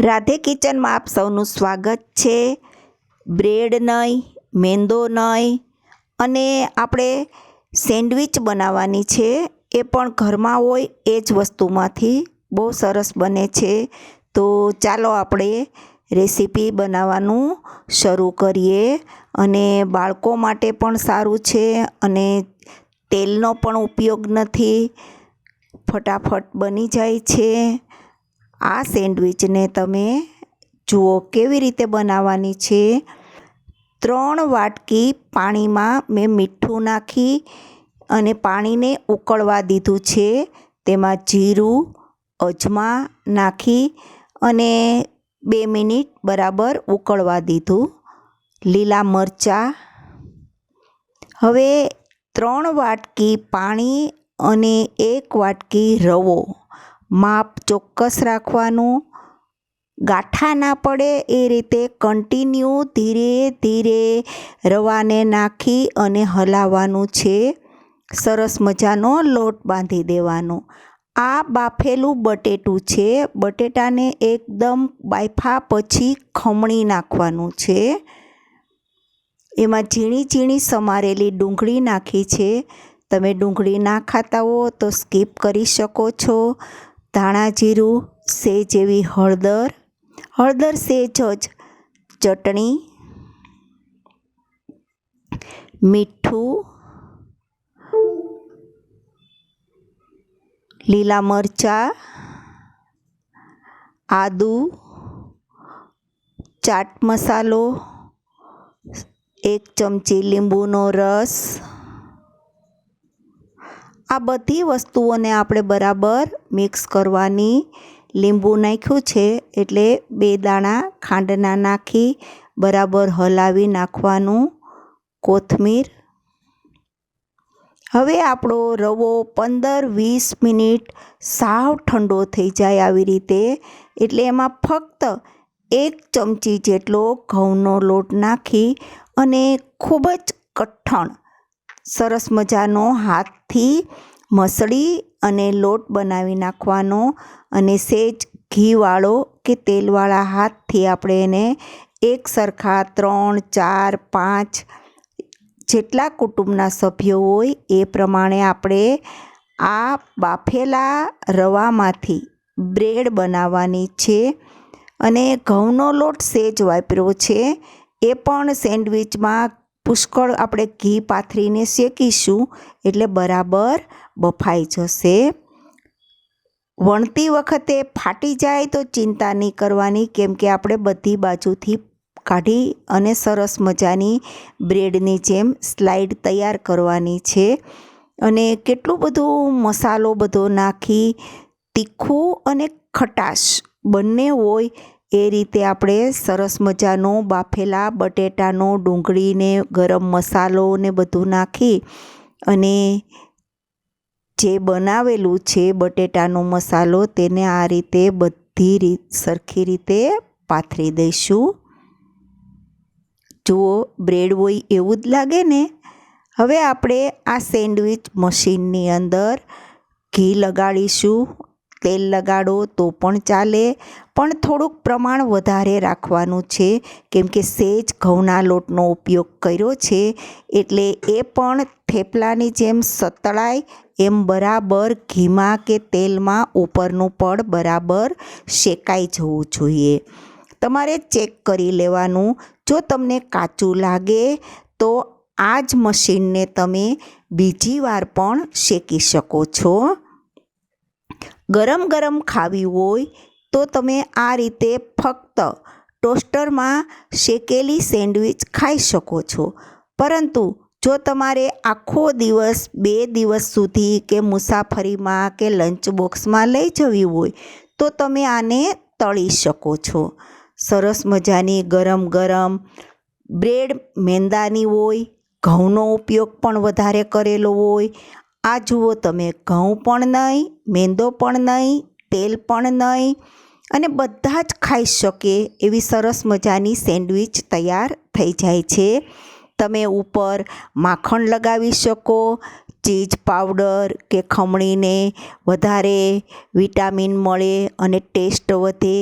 રાધે કિચનમાં આપ સૌનું સ્વાગત છે. બ્રેડ નહીં, મેંદો નહીં અને આપણે સેન્ડવિચ બનાવવાની છે. એ પણ ઘરમાં હોય એ જ વસ્તુમાંથી. બહુ સરસ બને છે. તો ચાલો આપણે રેસીપી બનાવવાનું શરૂ કરીએ. અને બાળકો માટે પણ સારું છે અને તેલનો પણ ઉપયોગ નથી. ફટાફટ બની જાય છે. આ સેન્ડવિચને તમે જુઓ કેવી રીતે બનાવવાની છે. ત્રણ વાટકી પાણીમાં મેં મીઠું નાખી અને પાણીને ઉકળવા દીધું છે. તેમાં જીરું, અજમા નાખી અને બે મિનિટ બરાબર ઉકળવા દીધું. લીલા મરચાં. હવે ત્રણ વાટકી પાણી અને એક વાટકી રવો. માપ ચોક્કસ રાખવાનું. ગાંઠા ના પડે એ રીતે કન્ટિન્યુ ધીરે ધીરે રવાને નાખી અને હલાવવાનું છે. સરસ મજાનો લોટ બાંધી દેવાનો. આ બાફેલું બટેટું છે. બટેટાને એકદમ બાફા પછી ખમણી નાખવાનું છે. એમાં ઝીણી ઝીણી સમારેલી ડુંગળી નાખી છે. તમે ડુંગળી ના ખાતા હો તો સ્કીપ કરી શકો છો. ધાણા જીરું સેજ એવી હળદર. હળદર સેજ જજ ચટણી. મીઠું. લીલા મરચાં. આદુ. ચાટ મસાલો. એક ચમચી લીંબુનો રસ. આ બધી વસ્તુઓને આપણે બરાબર મિક્સ કરવાની લીંબુ નાખ્યું છે એટલે બે દાણા ખાંડના નાખી બરાબર હલાવી નાખવાનું કોથમીર. હવે આપણો રવો પંદર વીસ મિનિટ સાવ ઠંડો થઈ જાય આવી રીતે, એટલે એમાં ફક્ત એક ચમચી જેટલો ઘઉંનો લોટ નાખી અને ખૂબ જ કઠણ સરસ મજાનો હાથથી મસળી અને લોટ બનાવી નાખવાનો અને સેજ ઘીવાળો કે તેલવાળા હાથથી આપણે એને એક સરખા ત્રણ, ચાર, પાંચ જેટલા કુટુંબના સભ્યો હોય એ પ્રમાણે આપણે આ બાફેલા રવામાંથી બ્રેડ બનાવવાની છે અને ઘઉંનો લોટ સેજ વાપર્યો છે. એ પણ સેન્ડવિચમાં પુષ્કળ આપણે ઘી પાથરીને શેકીશું એટલે બરાબર બફાઈ જશે. વણતી વખતે ફાટી જાય તો ચિંતા નહીં કરવાની, કેમ કે આપણે બધી બાજુથી કાઢી અને સરસ મજાની બ્રેડની જેમ સ્લાઇડ તૈયાર કરવાની છે. અને કેટલું બધું મસાલો બધો નાખી, તીખું અને ખટાશ બંને હોય એ રીતે આપણે સરસ મજાનો બાફેલા બટેટાનો ડુંગળીને ગરમ મસાલો ને બધું નાખી અને જે બનાવેલું છે બટેટાનો મસાલો તેને આ રીતે બધી રીત સરખી રીતે પાથરી દઈશું. જુઓ, બ્રેડ હોય એવું જ લાગે ને? હવે આપણે આ સેન્ડવિચ મશીનની અંદર ઘી લગાડીશું તેલ લગાડો તો પણ ચાલે. પણ થોડુંક પ્રમાણ વધારે રાખવાનું છે. કેમ કે સેજ ઘઉંના લોટનો ઉપયોગ કર્યો છે. એટલે એ પણ થેપલાની જેમ સતળાય, એમ બરાબર ઘીમાં કે તેલમાં ઉપરનું પડ બરાબર શેકાઈ જવું જોઈએ. તમારે ચેક કરી લેવાનું. જો તમને કાચું લાગે, તો આ જ મશીનને તમે બીજી વાર પણ શેકી શકો છો. ગરમ ગરમ ખાવી હોય તો તમે આ રીતે ફક્ત ટોસ્ટરમાં શેકેલી સેન્ડવિચ ખાઈ શકો છો. પરંતુ જો તમારે આખો દિવસ, બે દિવસ સુધી કે મુસાફરીમાં કે લંચ બોક્સમાં લઈ જવી હોય, તો તમે આને તળી શકો છો. સરસ મજાની ગરમ ગરમ બ્રેડ મેંદાની હોય, ઘઉંનો ઉપયોગ પણ વધારે કરેલો હોય. આ જુઓ તમે, ઘઉં પણ નહીં મેંદો પણ નહીં, તેલ પણ નહીં અને બધા જ ખાઈ શકે એવી સરસ મજાની સેન્ડવિચ તૈયાર થઈ જાય છે. તમે ઉપર માખણ લગાવી શકો, ચીઝ પાવડર કે ખમણીને વધારે વિટામિન મળે અને ટેસ્ટ વધે